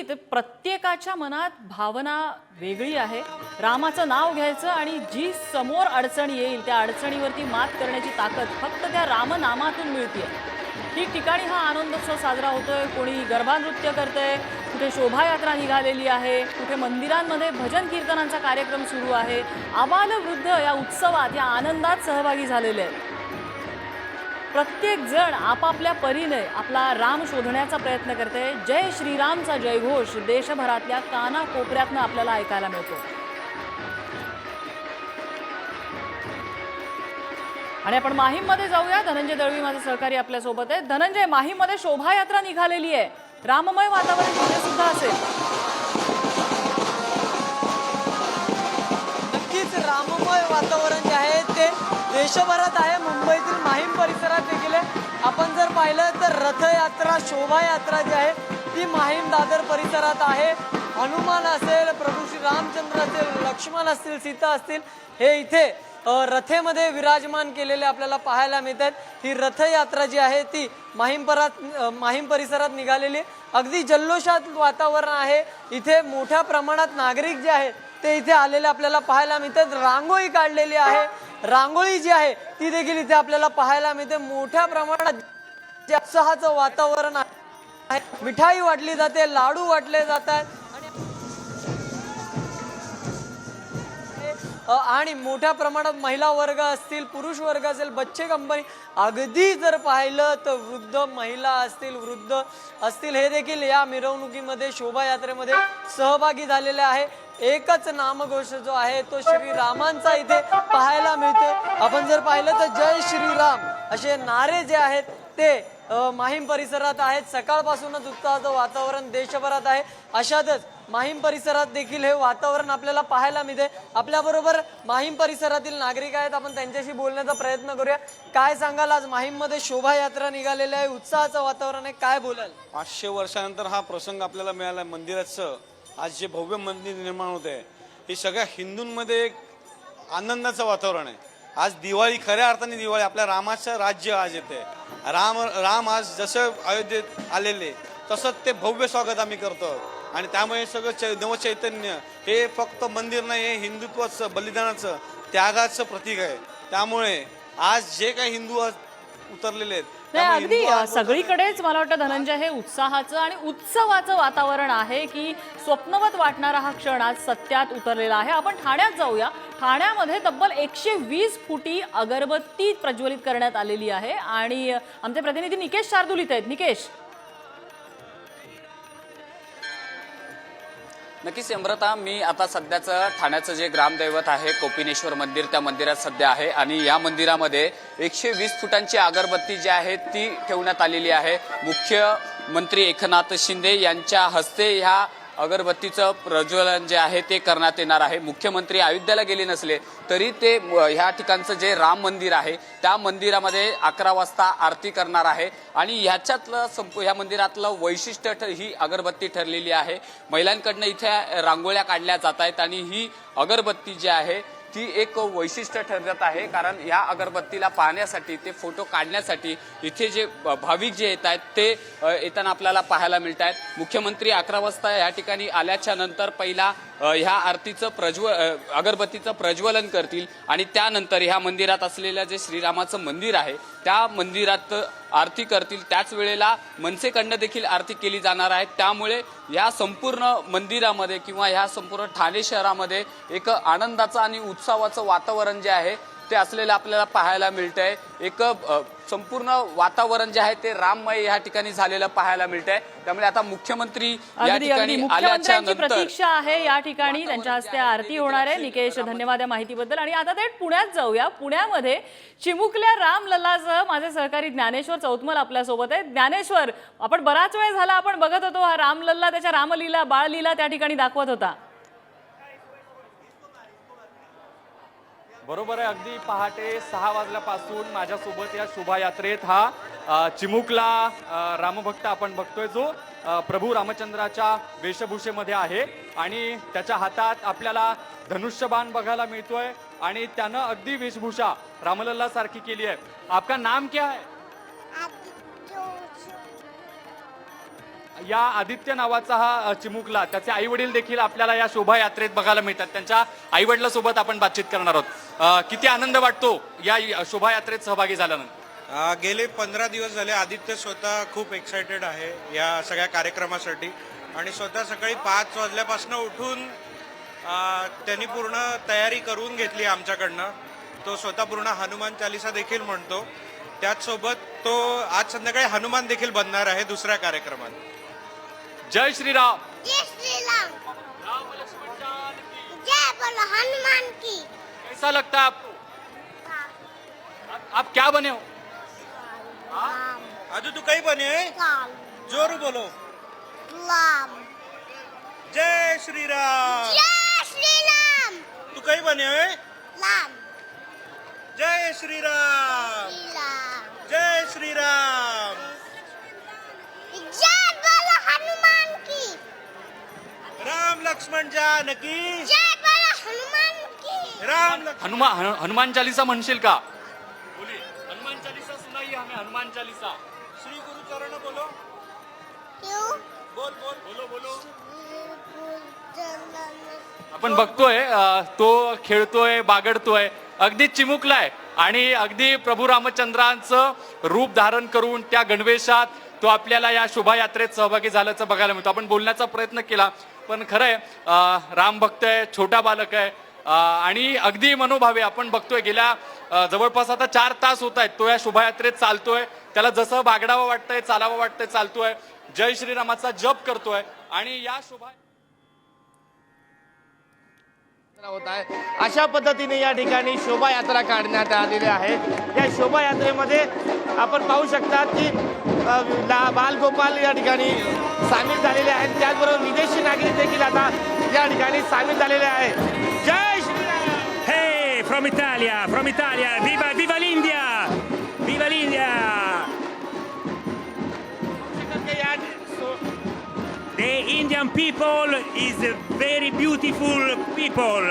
एकंदरीत प्रत्येकाच्या मनात भावना वेगळी आहे. रामाचं नाव घ्यायचं आणि जी समोर अडचण येईल त्या अडचणीवरती मात करण्याची ताकद फक्त त्या रामनामातून मिळते ठिकठिकाणी हा आनंदोत्सव साजरा होतोय. कोणी गरबा नृत्य करतंय कुठे शोभायात्रा निघालेली आहे कुठे मंदिरांमध्ये भजन कीर्तनांचा कार्यक्रम सुरू आहे. आबालवृद्ध या उत्सवात या आनंदात सहभागी झालेले आहेत. प्रत्येक जण आपापल्या परीने आपला राम शोधण्याचा प्रयत्न करते. जय श्रीरामचा जयघोष देशभरातल्या कानाकोपऱ्यातनं आपल्याला ऐकायला मिळतो. आणि आपण माहीममध्ये जाऊया. धनंजय दळवी माझे सहकारी आपल्यासोबत आहे धनंजय माहीममध्ये शोभायात्रा निघालेली आहे. राममय वातावरण तिथे सुद्धा असेल. नक्कीच राममय वातावरण जे आहे ते देशभरात आहे. देखील आहे. आपण जर पाहिलं तर रथयात्रा शोभायात्रा जी आहे ती माहीम दादर परिसरात आहे. हनुमान असेल प्रभू श्री रामचंद्र असेल लक्ष्मण असतील सीता असतील हे इथे रथेमध्ये विराजमान केलेले आपल्याला पाहायला मिळतात. ही रथयात्रा जी आहे ती माहीम परात माहीम परिसरात निघालेली अगदी जल्लोषात वातावरण आहे. इथे मोठ्या प्रमाणात नागरिक जे आहेत ते इथे आलेले आपल्याला पाहायला मिळतात. रांगोळी काढलेली आहे. रांगोळी जी आहे ती देखील इथे आपल्याला पाहायला मिळते. मोठ्या प्रमाणात उत्साहाचं वातावरण आहे. मिठाई वाटली जाते लाडू वाटले जातात. आणि मोठ्या प्रमाणात महिला वर्ग असतील पुरुष वर्ग असेल बच्चे कंपनी अगदी जर पाहिलं तर वृद्ध महिला असतील वृद्ध असतील हे देखील या मिरवणुकीमध्ये शोभायात्रेमध्ये सहभागी झालेले आहे. एकच नामघोष जो आहे तो श्रीरामांचा इथे पाहायला मिळतो आपण जर पाहिलं तर जय श्रीराम असे नारे जे आहेत ते माहीम परिसरात आहेत. सकाळपासूनच उत्साहाचं वातावरण देशभरात आहे. अशातच माहीम परिसरात देखील हे वातावरण आपल्याला पाहायला मिळते आपल्याबरोबर माहीम परिसरातील नागरिक आहेत. आपण त्यांच्याशी बोलण्याचा प्रयत्न करूया. काय सांगाल? आज माहीममध्ये शोभायात्रा निघालेली आहे. उत्साहाचं वातावरण आहे. काय बोलाल? पाचशे वर्षानंतर हा प्रसंग आपल्याला मिळाला. मंदिराचं आज जे भव्य मंदिर निर्माण होत आहे हे सगळ्या हिंदूंमध्ये एक आनंदाचं वातावरण आहे. आज दिवाळी खऱ्या अर्थाने दिवाळी आपल्या रामाचं राज्य आज येते राम राम आज जसं अयोध्येत आलेले तसंच ते भव्य स्वागत आम्ही करतो. आणि त्यामुळे सगळं चै नवचैतन्य हे फक्त मंदिर नाही हे हिंदुत्वाचं बलिदानाचं त्यागाचं प्रतीक आहे. त्यामुळे आज जे काही हिंदू उतरलेले आहेत. नाही अगदी सगळीकडेच मला वाटतं धनंजय हे उत्साहाचं आणि उत्सवाचं वातावरण आहे की स्वप्नवत वाटणारा हा क्षण आज सत्यात उतरलेला आहे. आपण ठाण्यात जाऊया. ठाण्यामध्ये तब्बल एकशे वीस फुटी अगरबत्ती प्रज्वलित करण्यात आलेली आहे आणि आमचे प्रतिनिधी निकेश शार्दूल इथे आहेत. निकेश नक्कीच अमृता मी आता सध्याचं ठाण्याचं जे ग्रामदैवत आहे कोपिनेश्वर मंदिर त्या मंदिरात सध्या आहे आणि या मंदिरामध्ये एकशे वीस फुटांची अगरबत्ती जी आहे ती ठेवण्यात आलेली आहे. मुख्यमंत्री एकनाथ शिंदे यांच्या हस्ते ह्या अगरबत्तीचं प्रज्वलन जे आहे ते करण्यात येणार आहे. मुख्यमंत्री अयोध्याला गेले नसले तरी ते ह्या ठिकाणचं जे राम मंदिर आहे त्या मंदिरामध्ये अकरा वाजता आरती करणार आहे. आणि ह्याच्यातलं संप ह्या मंदिरातलं वैशिष्ट्य ठर ही अगरबत्ती ठरलेली आहे. महिलांकडनं इथे रांगोळ्या काढल्या जात आहेत आणि ही अगरबत्ती जी आहे ती एक वैशिष्ट्य ठरत आहे. कारण या अगरबत्तीला पाहण्यासाठी ते फोटो काढण्यासाठी इथे जे भाविक जे येत आहेत ते येताना आपल्याला पाहायला मिळत आहेत. मुख्यमंत्री अकरा वाजता या ठिकाणी आल्याच्यानंतर पहिला ह्या आरतीचं प्रज्व अगरबत्तीचं प्रज्वलन करतील. आणि त्यानंतर ह्या मंदिरात असलेलं जे श्रीरामाचं मंदिर आहे त्या मंदिरात आरती करतील. त्याच वेळेला मनसेकडनं देखील आरती केली जाणार आहे. त्यामुळे या संपूर्ण मंदिरामध्ये किंवा ह्या संपूर्ण ठाणे शहरामध्ये एक आनंदाचं आणि उत्सवाचं वातावरण जे आहे ते असलेलं आपल्याला पाहायला मिळतंय. एक संपूर्ण वातावरण जे आहे ते राममय या ठिकाणी झालेलं पाहायला मिळतंय. त्यामुळे आता मुख्यमंत्री या ठिकाणी आल्याच्या प्रतीक्षा आहे या ठिकाणी. त्यांच्या हस्ते आरती होणार आहे. निकेश धन्यवाद या माहितीबद्दल. आणि आता थेट पुण्यात जाऊया. पुण्यामध्ये चिमुकल्या राम लल्लासह माझे सहकारी ज्ञानेश्वर चौतमल आपल्यासोबत आहे ज्ञानेश्वर आपण बराच वेळ झाला आपण बघत होतो हा राम लल्ला त्याच्या रामलीला बाळलीला त्या ठिकाणी दाखवत होता. बरोबर आहे अगदी पहाटे सहा वाजल्यापासून माझ्यासोबत या शोभायात्रेत हा चिमुकला रामभक्त आपण बघतोय जो प्रभू रामचंद्राच्या वेशभूषेमध्ये आहे आणि त्याच्या हातात आपल्याला धनुष्यबाण बघायला मिळतोय आणि त्यानं अगदी वेशभूषा रामलल्ला सारखी केली आहे. आपका नाम क्या है? या आदित्य नावाचा हा चिमुकला त्याचे आई वडील देखील आपल्याला या शोभायात्रेत बघायला मिळतात. त्यांच्या आई वडिलांसोबत आपण बातचीत करणार आहोत. किती आनंद वाटतो या शोभायात्रेत सहभागी झाल्यानंतर? गेले पंधरा दिवस झाले. आदित्य स्वतः खूप एक्सायटेड आहे या सगळ्या कार्यक्रमासाठी. आणि स्वतः सकाळी पाच वाजल्यापासून उठून त्यांनी पूर्ण तयारी करून घेतली आमच्याकडनं. तो स्वतः पूर्ण हनुमान चालिसा देखील म्हणतो. त्याचसोबत तो आज संध्याकाळी हनुमान देखील बनणार आहे दुसऱ्या कार्यक्रमात. जय श्रीराम. जय श्री राम जय बोलो हनुमान की. कैसा लगता है आपको? आप, आप क्या बने हो? राम अजू तू काही बने? ज़ोर बोलो। राम जय श्रीराम। जय श्री राम तू काही बने राम जय श्री राम जय श्रीराम। जय बोलो हनुमान की। राम लक्ष्मण जानकी। जय की राम लक्ष्मण. हनुमान हनु- हनुमान चालीसा म्हणशील का? बोली हनुमान चालीसा हमें हनुमान चालीसा. श्री गुरु चरण बोलो. क्यों? बोल बोल. बोलो बोलो. आपण बघतोय तो खेळतोय बागडतोय अगदी चिमुकलाय आणि अगदी प्रभू रामचंद्रांचं रूप धारण करून त्या गणवेशात तो आपल्याला या शोभायात्रेत सहभागी झाल्याचं बघायला मिळतो. आपण बोलण्याचा प्रयत्न केला पण खरंय राम भक्त आहे छोटा बालक आहे आणि अगदी मनोभावे आपण बघतोय गेल्या जवळपास आता चार तास होत आहेत तो या शोभायात्रेत चालतोय. त्याला जसं बागडावं वाटतंय चालावं वाटतंय चालतोय. जय श्रीरामाचा जप करतोय आणि या शोभा होत आहे. अशा पद्धतीने या ठिकाणी शोभायात्रा काढण्यात आलेली आहे. या शोभायात्रेमध्ये आपण पाहू शकता की बालगोपाल या ठिकाणी सामील झालेले आहेत. त्याचबरोबर विदेशी नागरिक देखील आता या ठिकाणी सामील झालेले आहेत. जय From Italia, From Italia, viva, viva l'India! Viva l'India! The Indian people is very beautiful people.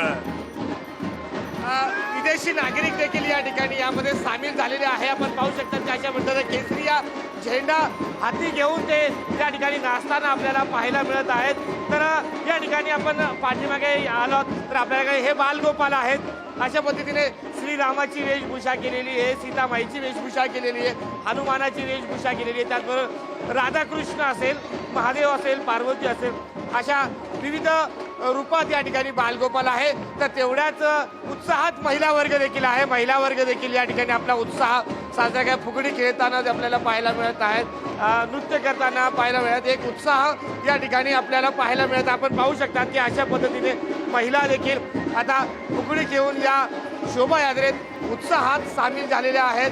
Uh, विदेशी नागरिक देखील या ठिकाणी यामध्ये सामील झालेले आहे. आपण पाहू शकता की अशा केसरी या झेंडा हाती घेऊन ते त्या ठिकाणी नाचताना आपल्याला पाहायला मिळत आहेत. तर या ठिकाणी आपण पाठीमागे आलो तर आपल्याकडे हे बालगोपाल आहेत. अशा पद्धतीने श्रीरामाची वेशभूषा केलेली आहे सीतामाईची वेशभूषा केलेली आहे हनुमानाची वेशभूषा केलेली आहे. त्याचबरोबर राधाकृष्ण असेल महादेव असेल पार्वती असेल अशा विविध रूपात या ठिकाणी बालगोपाल आहे. तर तेवढ्याच उत्साहात महिला वर्ग देखील आहे. महिला वर्ग देखील या ठिकाणी आपला उत्साह साजरा काय फुगडी खेळताना आपल्याला पाहायला मिळत आहेत नृत्य करताना पाहायला मिळत एक उत्साह या ठिकाणी आपल्याला पाहायला मिळत. आपण पाहू शकता की अशा पद्धतीने महिला देखील आता फुगडी घेऊन या शोभायात्रेत उत्साहात सामील झालेल्या आहेत.